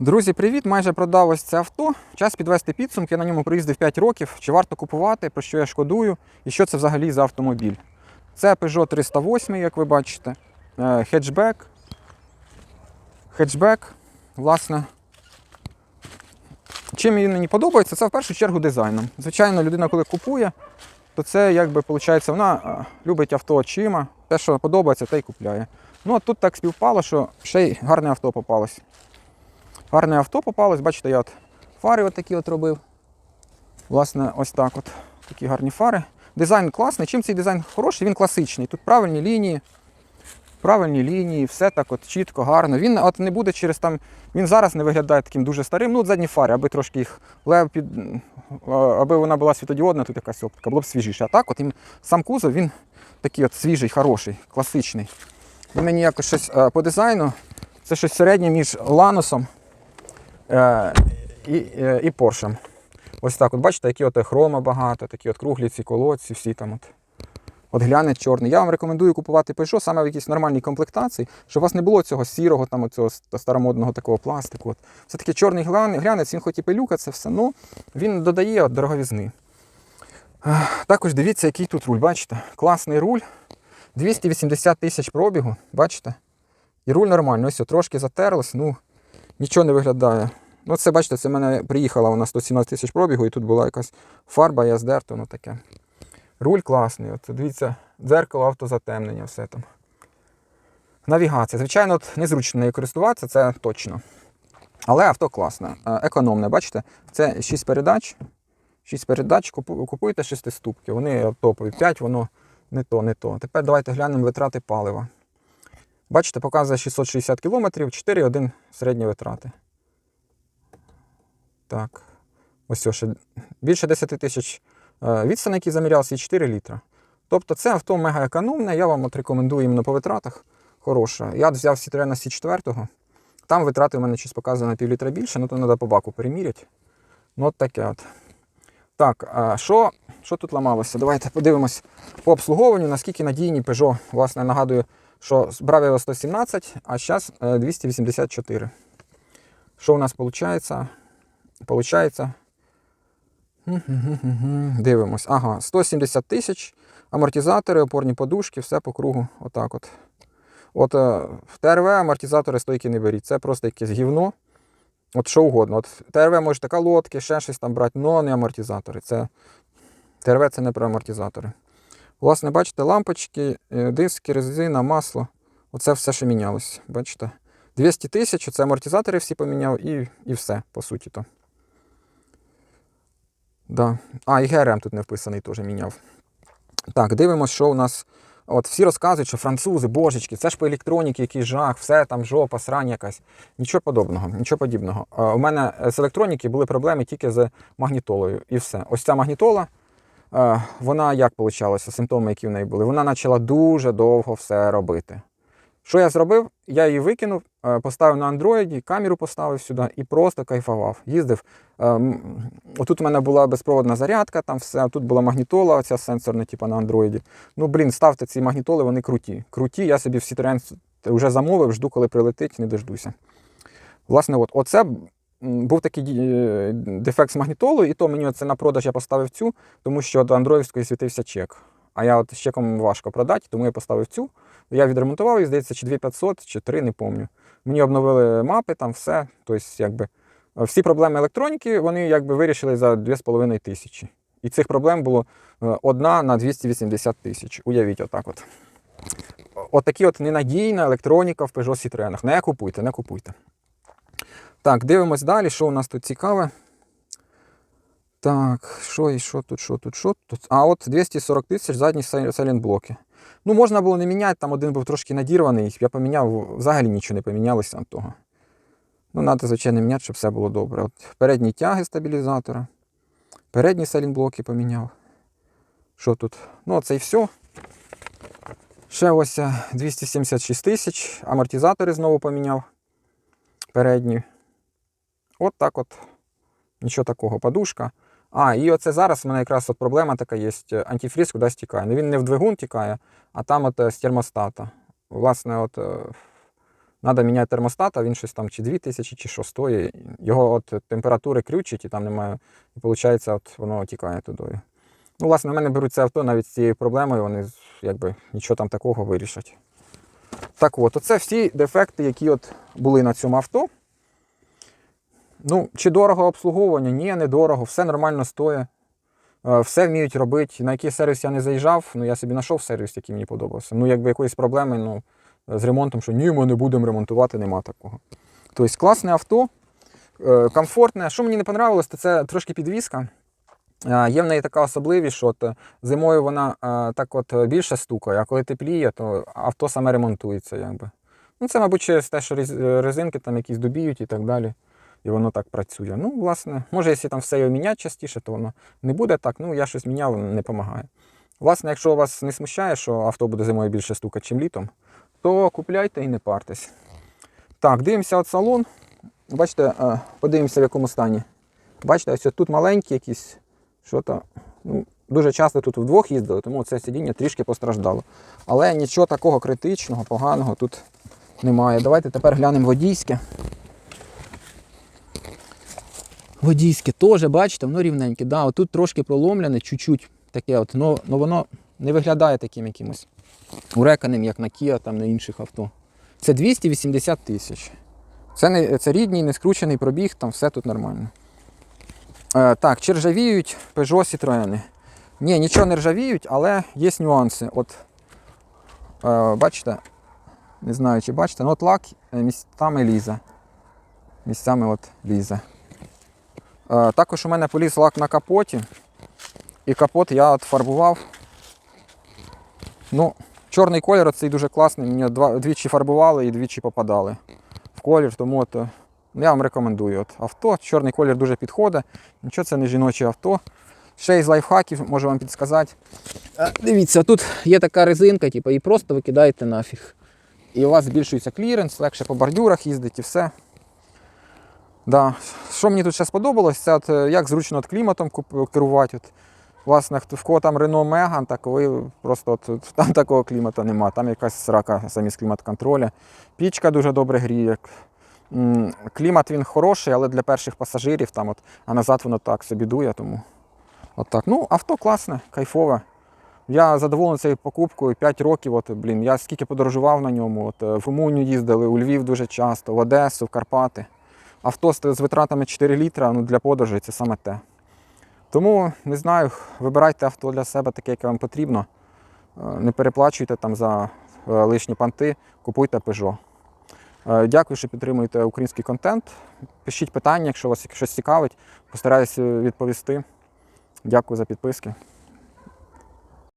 Друзі, привіт! Майже продав ось це авто. Час підвести підсумки. Я на ньому проїздив 5 років. Чи варто купувати, про що я шкодую і що це взагалі за автомобіль. Це Peugeot 308, як ви бачите. Е, Хетчбек. Хетчбек, власне. Чим мені подобається, це в першу чергу дизайном. Звичайно, людина, коли купує, то це якби виходить, вона е, любить авто очима. Те, що подобається, те й купляє. Ну а тут так співпало, що ще й гарне авто попалось. Гарне авто попалось, бачите, я от фари такі от робив. Власне, ось так от. Такі гарні фари. Дизайн класний. Чим цей дизайн хороший? Він класичний. Тут правильні лінії, правильні лінії, все так от чітко, гарно. Він от не буде через там. Він зараз не виглядає таким дуже старим. Ну, от задні фари, аби трошки їх лев під. Аби вона була світодіодна, тут якась оптика, було б свіжіше. А так, от він, сам кузов, він такий от свіжий, хороший, класичний. Він мені якось щось е, по дизайну. Це щось середнє між ланосом і, е, і Поршем. Ось так, от бачите, які от хрома багато, такі от круглі ці колодці, всі там от. От глянець чорний. Я вам рекомендую купувати Peugeot саме в якійсь нормальній комплектації, щоб у вас не було цього сірого, там, цього старомодного такого пластику. От. Все-таки чорний глянець, він хоч і пилюка, це все, ну він додає от, дороговізни. Також дивіться, який тут руль, бачите? Класний руль. 280 тисяч пробігу, бачите? І руль нормальний. Ось о, трошки затерлось, ну нічого не виглядає. Ну, це бачите, це в мене приїхала вона 117 тисяч пробігу, і тут була якась фарба, яздер, то ну таке. Руль класний. От, дивіться, дзеркало, автозатемнення, все там. Навігація. Звичайно, от незручно нею користуватися, це точно. Але авто класне, е, економне, бачите? Це 6 передач. 6 передач, купу- купуйте 6 ступки. Вони топові. 5 воно не то, не то. Тепер давайте глянемо витрати палива. Бачите, показує 660 км, 4,1 середні витрати. Так. Ось ось, ще більше 10 тисяч е, відстань, який замірявся, і 4 літра. Тобто це авто мега економне, я вам от рекомендую іменно по витратах. Хороше. Я взяв Citroen C4. Там витрати у мене щось показано на пів літра більше, ну то треба по баку переміряти. Ну от таке от. Так, а що, що тут ламалося? Давайте подивимось по обслуговуванню, наскільки надійні Peugeot. Власне, нагадую, що брав я його 117, а зараз 284. Що у нас виходить? Получається. Дивимось. Ага, 170 тисяч, амортизатори, опорні подушки, все по кругу. Отак от. От е, в ТРВ амортизатори стойки не беріть. Це просто якесь гівно. От що угодно. От ТРВ можете колодки, ще щось там брати, але не амортизатори. Це... ТРВ це не про амортизатори. Власне, бачите, лампочки, е, диски, резина, масло. Оце все, що мінялось. Бачите? 200 тисяч, це амортизатори всі поміняв і, і все, по суті то. Да. А, і ГРМ тут не вписаний, теж міняв. Так, дивимося, що у нас. От всі розказують, що французи, божечки, це ж по електроніки, який жах, все там жопа, срань якась. Нічого подобного, нічого подібного. Е, У мене з електроніки були проблеми тільки з магнітолою. І все. Ось ця магнітола, е, вона як получалося, симптоми, які в неї були, вона почала дуже довго все робити. Що я зробив? Я її викинув, е, поставив на андроїді, камеру поставив сюди і просто кайфував. Їздив. Ем, Отут у мене була безпроводна зарядка, там все, тут була магнітола, оця сенсорна, типу на андроїді. Ну, блін, ставте ці магнітоли, вони круті. Круті, я собі в Citroen вже замовив, жду, коли прилетить, не дождуся. Власне, от, оце був такий е, дефект з магнітолою, і то мені оце на продаж я поставив цю, тому що до андроївської світився чек. А я от з чеком важко продати, тому я поставив цю. Я відремонтував її, здається, чи 2500, чи 3, не пам'ятаю. Мені обновили мапи, там все. Тобто, якби, е, всі проблеми електроніки вони якби вирішили за 2,5 тисячі. І цих проблем було е, одна на 280 тисяч. Уявіть, отак от. Отакі от ненадійна електроніка в Peugeot Citroen. Не купуйте, не купуйте. Так, дивимось далі, що у нас тут цікаве. Так, що і що тут, що тут, що тут? А от 240 тисяч задні сайлент-блоки. Ну, можна було не міняти, там один був трошки надірваний. Я поміняв, взагалі нічого не помінялося від того. Ну, треба, звичайно, міняти, щоб все було добре. От передні тяги стабілізатора. Передні сайлент-блоки поміняв. Що тут? Ну, це і все. Ще ось е, 276 тисяч. Амортизатори знову поміняв. Передні. От так от. Нічого такого. Подушка. А, і оце зараз в мене якраз от проблема така є. Антифріз кудись тікає. Ну він не в двигун тікає, а там от е, з термостата. Власне, от е, треба міняти термостат, а він щось там чи 2000, чи що стоїть. Його от температури крючить і там немає. І виходить, от воно тікає туди. Ну, власне, на мене беруть це авто навіть з цією проблемою, вони якби нічого там такого вирішать. Так от, оце всі дефекти, які от були на цьому авто. Ну, чи дорого обслуговування? Ні, не дорого, все нормально стоїть. Е, Все вміють робити. На який сервіс я не заїжджав, ну я собі знайшов сервіс, який мені подобався. Ну, якби якоїсь проблеми ну, з ремонтом, що ні, ми не будемо ремонтувати, нема такого. Тобто класне авто, е, комфортне. Що мені не понравилось, то це трошки підвізка. Е, Є в неї така особливість, що от зимою вона так от більше стукає, а коли тепліє, то авто саме ремонтується. Якби. Ну, це, мабуть, через те, що резинки там якісь добіють і так далі. І воно так працює. Ну, власне, може, якщо там все його міняти частіше, то воно не буде так. Ну, я щось міняв, не допомагає. Власне, якщо вас не смущає, що авто буде зимою більше стукати, ніж літом, то купляйте і не партесь. Так, дивимося от салон. Бачите, е, подивимося, в якому стані. Бачите, ось тут маленькі якісь, що то. Ну, дуже часто тут вдвох їздили, тому це сидіння трішки постраждало. Але нічого такого критичного, поганого тут немає. Давайте тепер глянемо водійське. Водійське теж, бачите, воно рівненьке. Да, отут трошки проломлене, чуть-чуть таке, от, но, но воно не виглядає таким якимось уреканим, як на Kia, там на інших авто. Це 280 тисяч. Це, не, це рідній, не скручений пробіг, там все тут нормально. Е, так, чи ржавіють Peugeot Citroen? Ні, нічого не ржавіють, але є нюанси. От, е, бачите, не знаю, чи бачите, ну от лак е, місцями лізе. Місцями от лізе. Е, також у мене поліз лак на капоті. І капот я от фарбував. Ну, чорний колір цей дуже класний. Мені двічі фарбували і двічі попадали в колір, тому от, е, я вам рекомендую. От, авто, чорний колір дуже підходить. Нічого це не жіноче авто. Ще із лайфхаків можу вам підсказати. Е, Дивіться, тут є така резинка, типу, і просто ви кидаєте нафіг. І у вас збільшується кліренс, легше по бордюрах їздить і все. Да. Що мені тут ще сподобалось, це от, е, як зручно от кліматом керувати. От, власне, в кого там Renault Megane, так ви просто от, там такого клімату нема. Там якась срака замість клімат-контроля. Пічка дуже добре гріє. Клімат він хороший, але для перших пасажирів, там, от, а назад воно так собі дує. Тому от так. Ну, авто класне, кайфове. Я задоволений цією покупкою 5 років. От, блін, я скільки подорожував на ньому. От, е, в Румунію їздили, у Львів дуже часто, в Одесу, в Карпати. Авто з витратами 4 літра ну, для подорожей це саме те. Тому не знаю, вибирайте авто для себе таке, яке вам потрібно. Е, Не переплачуйте там за е, лишні панти, купуйте Peugeot. Е, Дякую, що підтримуєте український контент. Пишіть питання, якщо вас щось цікавить, постараюся відповісти. Дякую за підписки.